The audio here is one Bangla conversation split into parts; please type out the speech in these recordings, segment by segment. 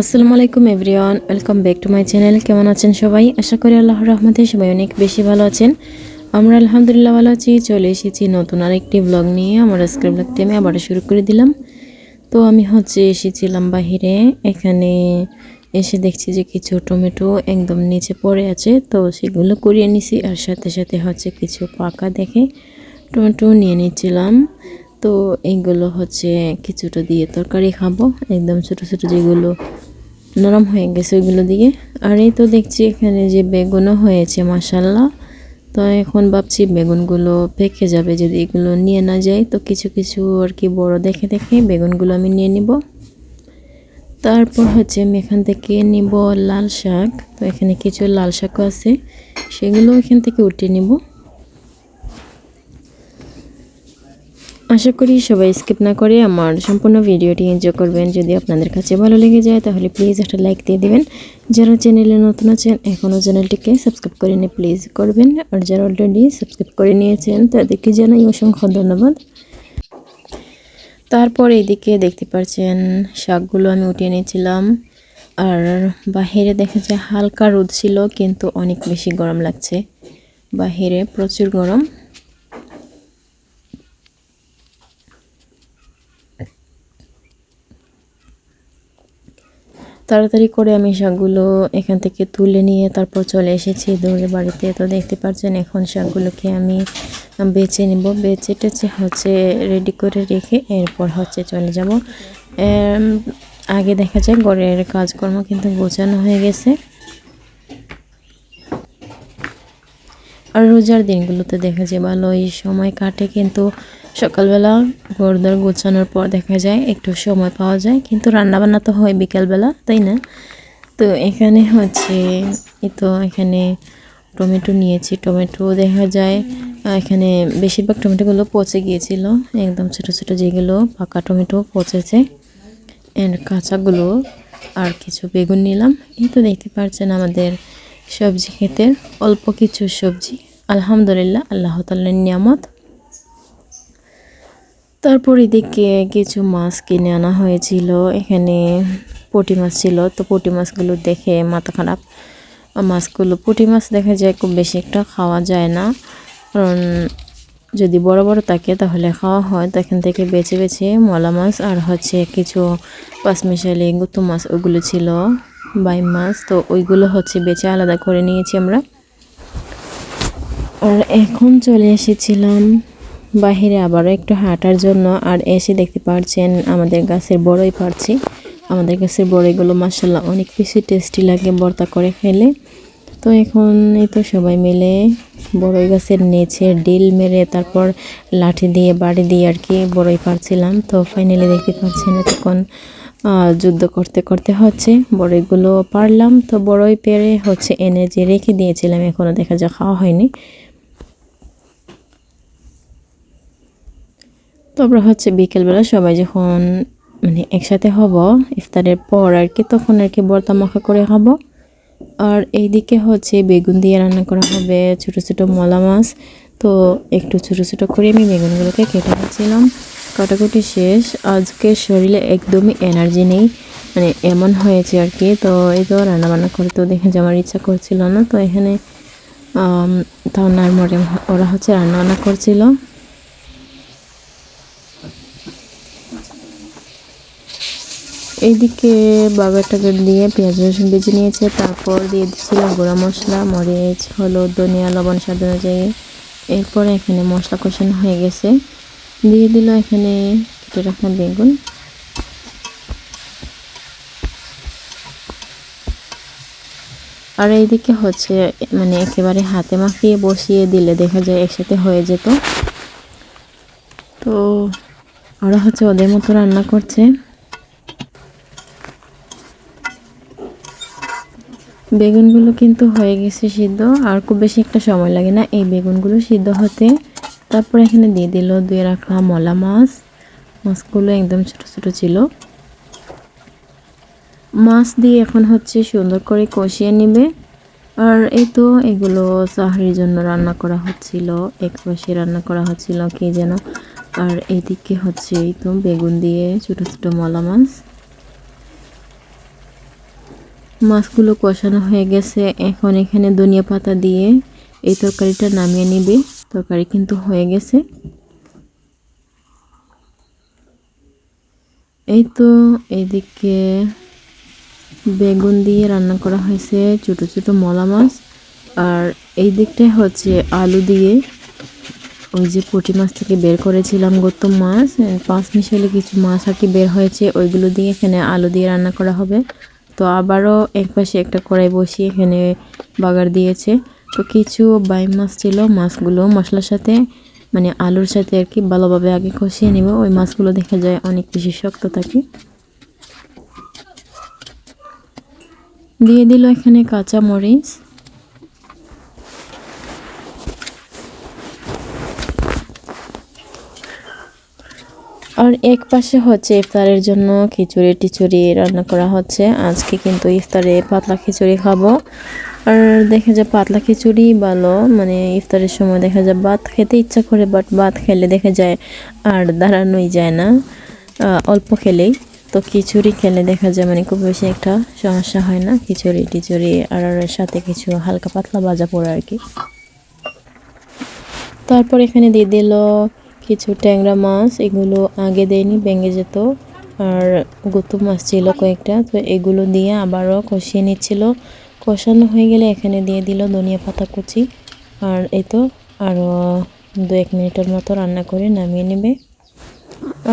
আসসালামু আলাইকুম everyone, welcome back to my channel. কেমন আছেন সবাই? আশা করি আল্লাহর রহমতে সবাই অনেক বেশি ভালো আছেন। আমরা আলহামদুলিল্লাহ ভালো আছি, চলে এসেছি নতুন আরেকটি ব্লগ নিয়ে। আমার আজকের ব্লগটি আমি আবার শুরু করে দিলাম। তো আমি হচ্ছে এসেছিলাম বাহিরে, এখানে এসে দেখছি যে কিছু টমেটো একদম নিচে পড়ে আছে। তো সেগুলো করিয়ে নিছি আর সাথে সাথে হচ্ছে কিছু পাকা দেখে টমেটো নিয়ে নিচ্ছিলাম। তো এইগুলো হচ্ছে কিছুটা দিয়ে তরকারি খাব। একদম ছোট ছোট যেগুলো নরম হয়ে গেছে ওইগুলো দিয়ে। আর এই তো দেখছি এখানে যে বেগুনও হয়েছে মাসাল্লাহ তো এখন ভাবছি বেগুনগুলো পেকে যাবে, যদি এগুলো নিয়ে না যাই তো কিছু কিছু আর কি বড় দেখে দেখে বেগুনগুলো আমি নিয়ে নিব। তারপর হচ্ছে আমি এখান থেকে নিব লাল শাক। তো এখানে কিছু লাল শাকও আছে, সেগুলো এখান থেকে উঠিয়ে নিব। আশা করি সবাই স্কিপ না করে আমার সম্পূর্ণ ভিডিওটি এনজয় করবেন। যদি আপনাদের কাছে ভালো লেগে যায়, তাহলে প্লিজ একটা লাইক দিয়ে দিবেন। যারা চ্যানেলে নতুন আছেন এখনও চ্যানেলটিকে সাবস্ক্রাইব করে নিয়ে প্লিজ করবেন। আর যারা অলরেডি সাবস্ক্রাইব করে নিয়েছেন, তাদেরকে জানাই অসংখ্য ধন্যবাদ। তারপর এইদিকে দেখতে পাচ্ছেন, শাকগুলো আমি উঠিয়ে নিয়েছিলাম। আর বাহিরে দেখা যায় হালকা রোদ ছিল, কিন্তু অনেক বেশি গরম লাগছে। বাহিরে প্রচুর গরম। তাড়াতাড়ি করে আমি শাকগুলো এখান থেকে তুলে নিয়ে তারপর চলে এসেছি দৌড়ে বাড়িতে। তো দেখতে পাচ্ছেন, এখন শাকগুলোকে আমি বেছে নিব। বেছে হচ্ছে রেডি করে রেখে এরপর হচ্ছে চলে যাব। আগে দেখা যায় ঘরের কাজকর্ম কিন্তু গোছানো হয়ে গেছে। আর রোজার দিনগুলোতে দেখা যায় ভালো এই সময় কাটে কিন্তু সকালবেলা ঘরদর গোছানোর পর দেখা যায় একটু সময় পাওয়া যায়, কিন্তু রান্নাবান্না তো হয় বিকালবেলা, তাই না? তো এখানে হচ্ছে, এই তো এখানে টমেটো নিয়েছি, টমেটো দেখা যায় এখানে বেশিরভাগ টমেটোগুলো পচে গিয়েছিল, একদম ছোট ছোট যেগুলো পাকা টমেটো পচেছে অ্যান্ড কাঁচাগুলো আর কিছু বেগুন নিলাম, এই তো দেখতে পাচ্ছেন আমাদের সবজি খেতে অল্প কিছু সবজি, আলহামদুলিল্লাহ, আল্লাহ তাল্লার নিয়ামত। তারপর এদিকে কিছু মাছ কিনে আনা হয়েছিল। এখানে পটি মাছ ছিল। তো পটি মাছগুলো দেখে মাথা খারাপ। মাছগুলো পুঁটি মাছ দেখা যায় খুব বেশি একটা খাওয়া যায় না। কারণ যদি বড় বড় থাকে তাহলে খাওয়া হয়। তো এখান থেকে বেছে বেছে মলা মাছ আর হচ্ছে কিছু পাঁচমিশালি গুতু মাছ ওগুলো ছিল বাই মাছ। তো ওইগুলো হচ্ছে বেছে আলাদা করে নিয়েছি আমরা। আর এখন চলে এসেছিলাম বাহিরে আবারও একটু হাঁটার জন্য আর এসে দেখতে পাচ্ছেন আমাদের গাছের বড়ই পারছি। আমাদের গাছের বড়ইগুলো মাসাল্লাহ অনেক বেশি টেস্টি লাগে বর্তা করে খেলে। তো এখন এই তো সবাই মিলে বড়ই গাছের নেচে ডিল মেরে তারপর লাঠি দিয়ে বাড়ি দিয়ে আর কি বড়ই পারছিলাম। তো ফাইনালি দেখতে পাচ্ছেন এতক্ষণ যুদ্ধ করতে করতে হচ্ছে। বড়ইগুলো পারলাম, তো বড়ই পেরে হচ্ছে এনে যে রেখে দিয়েছিলাম এখনও দেখা যা খাওয়া হয়নি। তারপর হচ্ছে বিকেলবেলা সবাই যখন মানে একসাথে হব, ইফতারের পর আর কি, তখন আর কি বর্তা মাখা করে হব আর এইদিকে হচ্ছে বেগুন দিয়ে রান্না করা হবে ছোট ছোট মলা মাছ। তো একটু ছোট ছোট করে আমি বেগুনগুলোকে কেটে নিচ্ছিলাম। কাটাকুটি শেষ। আজকে শরীরে একদমই এনার্জি নেই। মানে এমন হয়েছে আর কি। তো এই তো রান্নাবান্না করতে দেখে যাওয়ার ইচ্ছা করছিল না। তো এখানে তাও নার ওরা হচ্ছে রান্নাবান্না করছিল। এইদিকে টাগার দিয়ে পেঁয়াজ রসুন বেজে নিয়েছে, তারপর দিয়ে দিচ্ছিল গুঁড়া মশলা, মরিচ, হলুদ, ধনিয়া, লবণ, স্বাদ অনুযায়ী। এরপরে এখানে মশলা কষানো হয়ে গেছে। দিয়ে দিল এখানে কেটে রাখা বেগুন। আর এইদিকে হচ্ছে মানে একেবারে হাতে মাখিয়ে বসিয়ে দিলে দেখা যায় একসাথে হয়ে যেত। তো ওরা হচ্ছে ওদের মতো রান্না করছে। বেগুনগুলো কিন্তু হয়ে গেছে সিদ্ধ, আর খুব বেশি একটা সময় লাগে না। এই বেগুনগুলো সিদ্ধ হতে তারপর এখানে দিয়ে দিল দুই রাখা মলা মাছ। মাছগুলো একদম ছোট ছোট ছিল। মাছ দিয়ে এখন হচ্ছে সুন্দর করে কষিয়ে নিবে। আর এই তো এগুলো চাহরির জন্য রান্না করা হচ্ছিল এক পাশে রান্না করা হচ্ছিল, কি যেন। আর এইদিকে হচ্ছে এই তো বেগুন দিয়ে ছোট ছোট মলা মাছ। মাছগুলো কষানো হয়ে গেছে। এখন এখানে ধনিয়া পাতা দিয়ে এই তরকারিটা নামিয়ে নিবে। তরকারি কিন্তু হয়ে গেছে। এই তো এদিকে বেগুন দিয়ে রান্না করা হয়েছে ছোট ছোট মলা মাছ। আর এই দিকটায় হচ্ছে আলু দিয়ে ওই যে পুঁটি মাছ থেকে বের করেছিলাম গত মাছ। পাঁচ মিশালে কিছু মাছ আর কি বের হয়েছে, ওইগুলো দিয়ে এখানে আলু দিয়ে রান্না করা হবে। তো আবারও এক পাশে একটা কড়াই বসিয়ে এখানে বাগার দিয়েছে। তো কিছু বাই মাছ ছিল, মাছগুলো মশলার সাথে মানে আলুর সাথে আর কি ভালোভাবে আগে কষিয়ে নেব। ওই মাছগুলো দেখা যায় অনেক বেশি শক্ত থাকে। দিয়ে দিল এখানে কাঁচা মরিচ আর এক পাশে হচ্ছে ইফতারের জন্য খিচুড়ি টিচুড়ি রান্না করা হচ্ছে। আজকে কিন্তু ইফতারে পাতলা খিচুড়ি খাব। আর দেখা যায় পাতলা খিচুড়ি ভালো মানে ইফতারের সময় দেখা যায় ভাত খেতে ইচ্ছা করে বাট ভাত খেলে দেখা যায় আর দাঁড়ানোই যায় না। অল্প খেলেই। তো খিচুড়ি খেলে দেখা যায় মানে খুব বেশি একটা সমস্যা হয় না। খিচুড়ি টিচুড়ি আর সাথে কিছু হালকা পাতলা ভাজা পড়ে আর কি। তারপর এখানে দিয়ে দিল কিছু ট্যাংরা মাছ, এগুলো আগে দেয়নি, ভেঙে যেত। আর গুতু মাছ ছিল কয়েকটা, তো এগুলো দিয়ে আবারও কষিয়ে নিচ্ছিল। কষানো হয়ে গেলে এখানে দিয়ে দিল ধনিয়া পাতা কুচি। আর এই তো আরও দু এক মিনিটের মতো রান্না করে নামিয়ে নেবে।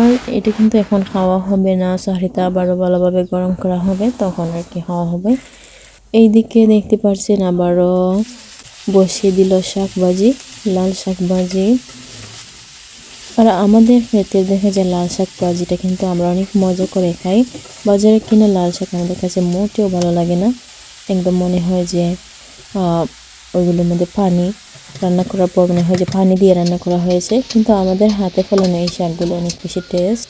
আর এটা কিন্তু এখন খাওয়া হবে না সাহারিতে আবারও ভালোভাবে গরম করা হবে, তখন আর কি খাওয়া হবে। এই দিকে দেখতে পাচ্ছেন আবারও বসিয়ে দিল শাক ভাজি লাল শাক ভাজি আর আমাদের ক্ষেত্রে দেখা যায় লাল শাক ভাজিটা কিন্তু আমরা অনেক মজা করে খাই। বাজারে কিনে লাল শাক আমাদের কাছে মোটেও ভালো লাগে না। একদম মনে হয় যে ওইগুলোর মধ্যে পানি রান্না করার পর মনে হয় যে পানি দিয়ে রান্না করা হয়েছে। কিন্তু আমাদের হাতে ফলানো এই শাকগুলো অনেক বেশি টেস্ট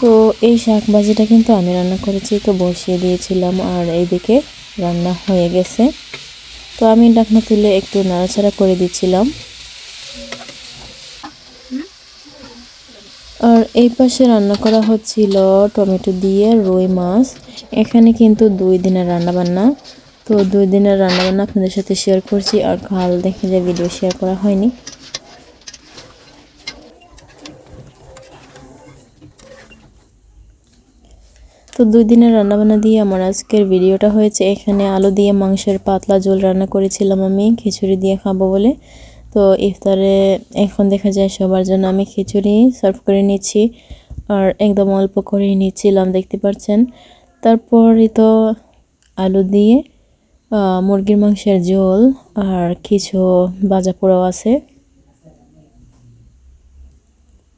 তো এই শাক ভাজিটা কিন্তু আমি রান্না করেছি, তো বসিয়ে দিয়েছিলাম আর এইদিকে রান্না হয়ে গেছে। তো আমি ডাকনা তুলে একটু নাড়াচাড়া করে দিচ্ছিলাম। আর এই পাশে রান্না করা হচ্ছিল টমেটো দিয়ে রুই মাছ। এখানে কিন্তু দুই দিনের রান্না বান্না তো দুই দিনের রান্না বান্না আপনাদের সাথে শেয়ার করছি আর কাল দেখে যে ভিডিও শেয়ার করা হয়নি। তো দুই দিনের রান্নাবান্না দিয়ে আমার আজকের ভিডিওটা হয়েছে। এখানে আলু দিয়ে মাংসের পাতলা ঝোল রান্না করেছিলাম আমি। খিচুড়ি দিয়ে খাব বলে। তো ইফতারে এখন দেখা যায় সবার জন্য আমি খিচুড়ি সার্ভ করে নিচ্ছি আর একদম অল্প করেই নিচ্ছিলাম, দেখতে পাচ্ছেন। তারপরই তো আলু দিয়ে মুরগির মাংসের ঝোল আর কিছু বাজা পোড়াও আছে।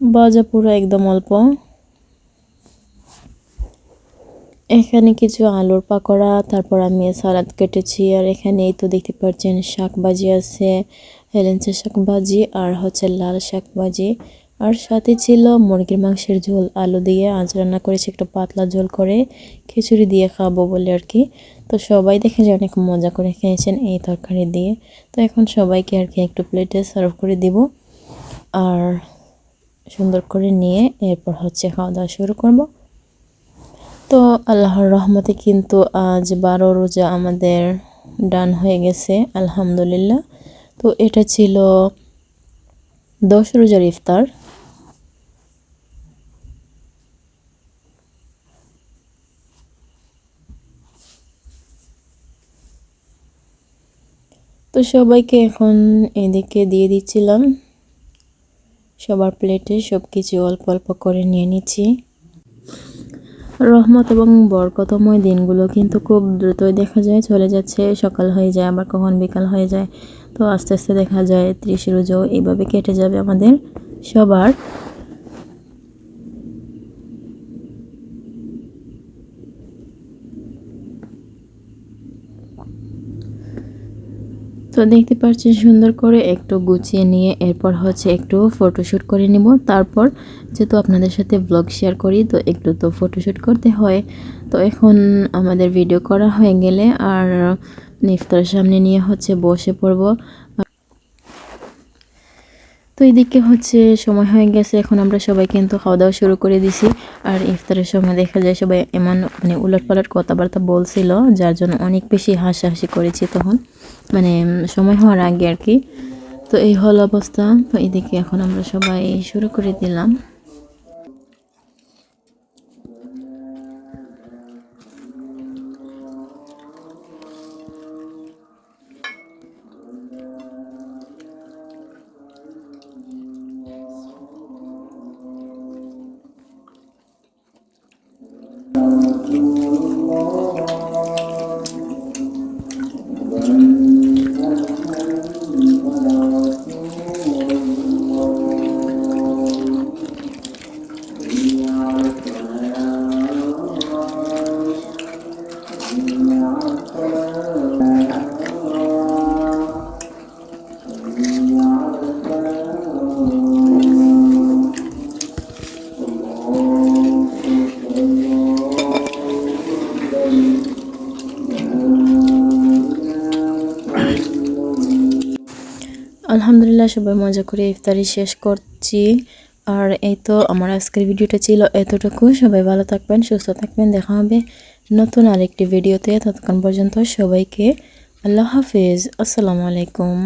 বাজা পোড়া একদম অল্প। এখানে কিছু আলুর পাকোড়া, তারপর আমি সালাদ কেটেছি আর এখানে এই তো দেখতে পাচ্ছেন শাক ভাজি আছে হেলেঞ্চা শাক ভাজি আর হচ্ছে লাল শাক ভাজি। আর সাথে ছিল মুরগির মাংসের ঝোল, আলু দিয়ে আজ রান্না করেছি একটু পাতলা ঝোল করে খিচুড়ি দিয়ে খাব বলে আর কি। তো সবাই দেখে যে অনেক মজা করে খেয়েছেন এই তরকারি দিয়ে। তো এখন সবাইকে আর কি একটু প্লেটে সার্ভ করে দিব আর সুন্দর করে নিয়ে এরপর হচ্ছে খাওয়া দাওয়া শুরু করব। তো আল্লাহর রহমতে কিন্তু আজ বারো রোজা আমাদের ডান হয়ে গেছে, আলহামদুলিল্লাহ। তো এটা ছিল দশ রোজার ইফতার। তো সবাইকে এখন এদিকে দিয়ে দিচ্ছিলাম। সবার প্লেটে সব কিছু অল্প অল্প করে নিয়ে নিচ্ছি। রহমত এবং বরকতময় দিনগুলো কিন্তু খুব দ্রুতই দেখা যায়, চলে যাচ্ছে, সকাল হয়ে যায়, আবার কখন বিকাল হয়ে যায়। তো আস্তে আস্তে দেখা যায় ত্রিশ রোজও এইভাবে কেটে যাবে আমাদের সবার। তো দেখতে পাচ্ছেন সুন্দর করে একটু গুছিয়ে নিয়ে এরপর হচ্ছে একটু ফটোশ্যুট করে নিব। তারপর যেহেতু আপনাদের সাথে ব্লগ শেয়ার করি, তো একটু তো ফটোশ্যুট করতে হয়। তো এখন আমাদের ভিডিও করা হয়ে গেলে আর ইফতারের সামনে নিয়ে হচ্ছে বসে পড়ব। তো এদিকে হচ্ছে সময় হয়ে গেছে, এখন আমরা সবাই কিন্তু খাওয়া দাওয়া শুরু করে দিছি। আর ইফতারের সময় দেখা যায় সবাই এমন মানে উলট পালট কথাবার্তা বলছিল, যার জন্য অনেক বেশি হাসাহাসি করেছি তখন। মানে সময় হওয়ার আগে আর কি। তো এই হল অবস্থা। তো এদিকে এখন আমরা সবাই শুরু করে দিলাম। আলহামদুলিল্লাহ সবাই মজা করে ইফতারি শেষ করছি। আর এই তো আমার আজকের ভিডিওটা ছিল এতটুকু। সবাই ভালো থাকবেন সুস্থ থাকবেন। দেখা হবে নতুন আরেকটি ভিডিওতে। ততক্ষণ পর্যন্ত সবাইকে আল্লাহ হাফিজ। আসসালামু আলাইকুম.